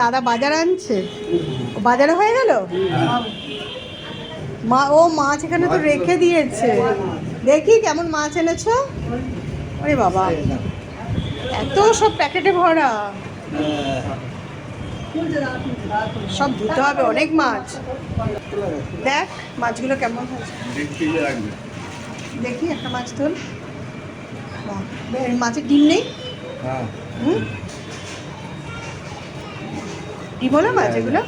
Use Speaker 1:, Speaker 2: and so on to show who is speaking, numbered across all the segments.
Speaker 1: দাদা বাজার আনছে? বাজারে হয়ে গেল? মা ও মাছ এখানে তো রেখে দিয়েছে। দেখি কেমন মাছ এনেছো? আরে বাবা। এত সব প্যাকেটে ভরা। সব ধুতে হবে অনেক মাছ। দেখ মাছগুলো কেমন হয়েছে। দেখি একটা মাছ তোল মাছের ডিম নেই?
Speaker 2: হ্যাঁ।
Speaker 1: হুম? ডিমোলা মাছ এগুলো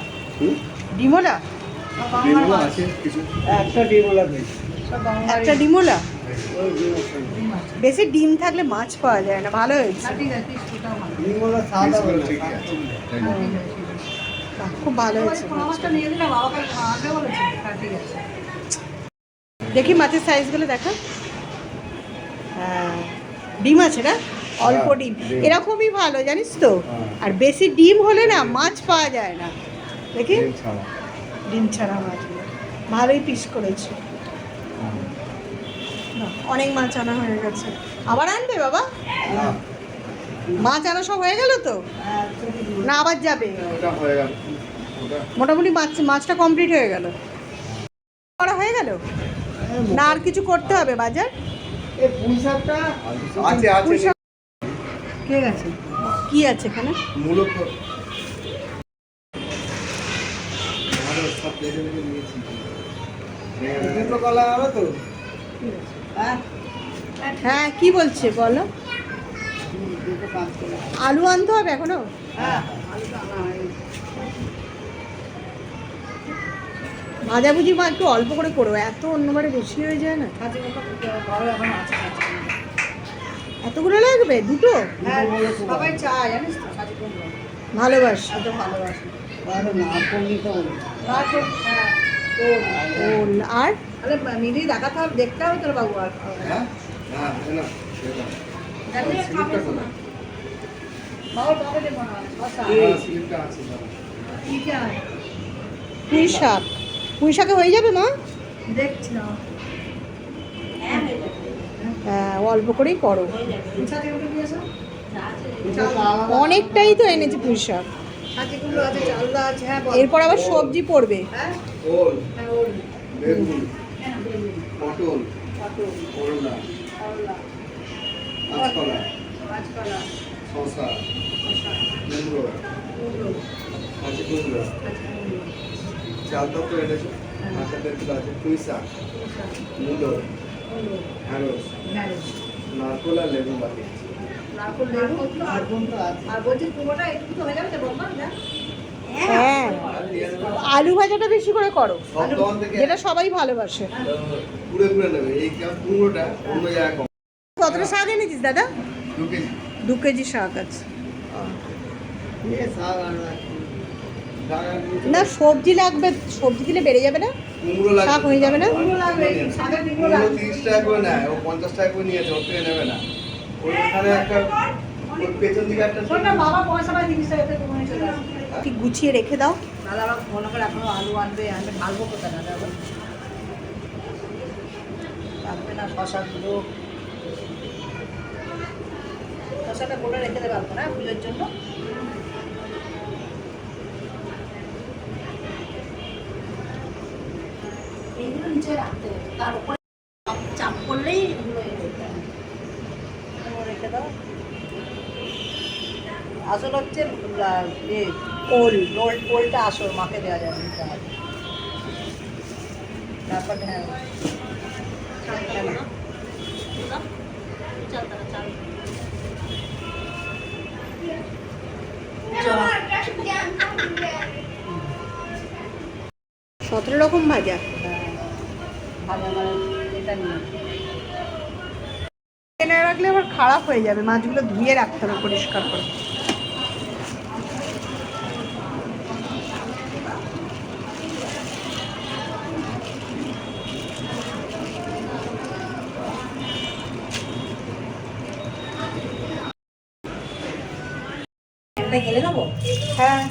Speaker 1: ডিমোলা?
Speaker 2: ডিমগুলো আছে একটা
Speaker 1: ডিমোলা বেশি। ডিম থাকলে মাছ পাওয়া যায় না ভালো হয়েছে। খুব ভালো হয়েছে দেখি মাছের সাইজগুলো দেখা হ্যাঁ ডিম আছে না? অল্প
Speaker 2: হ্যাঁ,
Speaker 1: ডিম।
Speaker 2: ডিম।
Speaker 1: এরকমই ভালো জানিস তো?
Speaker 2: হ্যাঁ।
Speaker 1: আর বেশি ডিম হলে না মাছ পাওয়া যায় না। দেখি?
Speaker 2: ডিম ছাড়া।
Speaker 1: মাছ ভালোই পিস করেছে। অনেক মাছ আনা হয়ে গেছে। আবার আনবে বাবা?
Speaker 2: হ্যাঁ
Speaker 1: মাছ আনা সব হয়ে গেল তো? না আবার যাবে।
Speaker 2: হয়ে
Speaker 1: মোটামুটি মাছ মাছটা কমপ্লিট হয়ে গেল। করা হয়ে গেল? না আর কিছু করতে হবে বাজার?
Speaker 2: আছে আছে
Speaker 1: কে গেছে? কি আছে এখানে?
Speaker 2: মূলত তো?
Speaker 1: হ্যাঁ। কি বলছে বলো? আলু আনতে হবে এখনও? ভাজাভুজি মা একটু অল্প করে করো এত অন্যবারে বেশি হয়ে যায় না। এতগুলো লাগবে? দুটো?
Speaker 3: সবাই চায় জানিস তো
Speaker 1: ভালোবাসি।
Speaker 3: এত ভালোবাসে।
Speaker 1: ও আর?
Speaker 3: আরে মিলিয়ে দেখাতে হবে দেখতে হবে তোর বাবু আর।
Speaker 2: হ্যাঁ? হ্যাঁ
Speaker 3: মনে হয়
Speaker 2: হ্যাঁ
Speaker 1: পুঁই শাক। পুঁই শাকে হয়ে যাবে মা?
Speaker 3: দেখছি না
Speaker 1: হ্যাঁ অল্প করেই করো। অনেকটাই তো এনেছি পুঁই শাক।
Speaker 3: হ্যাঁ বল।
Speaker 1: এরপর আবার সবজি পড়বে।
Speaker 3: হ্যাঁ? হ্যাঁ
Speaker 2: চালটা তো এনেছো? আছে। পুঁই শাক। মূলো ঢ্যাঁড়স নারকোল আর লেবু বাকি
Speaker 3: হয়ে যাবে তো বলবা না
Speaker 1: হ্যাঁ। আলু ভাজাটা বেশি করে করো। যেটা সবাই ভালোবাসে।
Speaker 2: কম।
Speaker 1: কতটা শাক এনেছিস দাদা?
Speaker 2: দু কেজি।
Speaker 1: দু কেজি শাক আছে। না সবজি লাগবে। সবজি দিলে বেড়ে যাবে না?
Speaker 2: কুমড়ো লাগবে
Speaker 1: শাক হয়ে যাবে না?
Speaker 3: কুমড়ো লাগবে, শাকের কুমড়ো লাগবে।
Speaker 2: তিরিশ টাকা করে নেয় ও পঞ্চাশ টাকা করে নিয়েছে ওর নেবে না। ওইখানে একটা ওর পেছন দিকে একটা
Speaker 3: শোন না বাবা পয়সা পায় তিরিশ টাকা থেকে মনে চলে আসবে
Speaker 1: ঠিক গুছিয়ে রেখে দাও।
Speaker 3: দাদা আবার মনে করে এখনও আলু আনবে আনবে ঢালবো কোথায়? দাদা লাগবে না শশাগুলো শশাটা করে রেখে দেবে না পুজোর জন্য। এইগুলো নিচে রাখতে হবে তার উপরে চাপ- করলেই এগুলো। এগুলো রেখে দাও? আসল হচ্ছে এ ওল ওল আসল মাকে দেওয়া যায় তারপর হ্যাঁ।
Speaker 1: সতেরো রকম ভাজা।
Speaker 3: ভালো এটা নিয়ে।
Speaker 1: এনে রাখলে আবার খারাপ হয়ে যাবে মাছগুলো ধুয়ে রাখতে হবে পরিষ্কার করে।
Speaker 3: গেলে নেব?
Speaker 1: হ্যাঁ।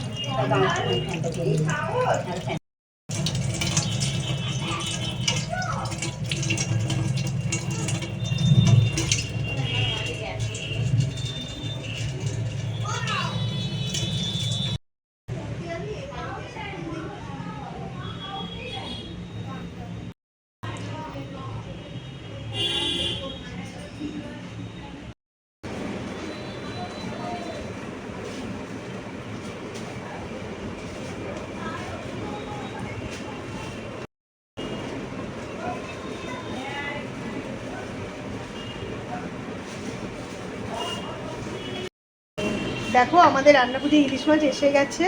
Speaker 1: দেখো, আমাদের রান্নাপুজি ইলিশ মাছ এসে গেছে।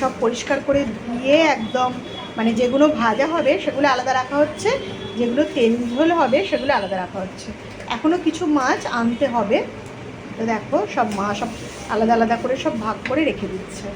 Speaker 1: সব পরিষ্কার করে ধুয়ে একদম মানে যেগুলো ভাজা হবে সেগুলো আলাদা রাখা হচ্ছে, যেগুলো তেল ঝোল হবে সেগুলো আলাদা রাখা হচ্ছে। এখনও কিছু মাছ আনতে হবে। তো দেখো, সব মা সব আলাদা আলাদা করে সব ভাগ করে রেখে দিচ্ছে।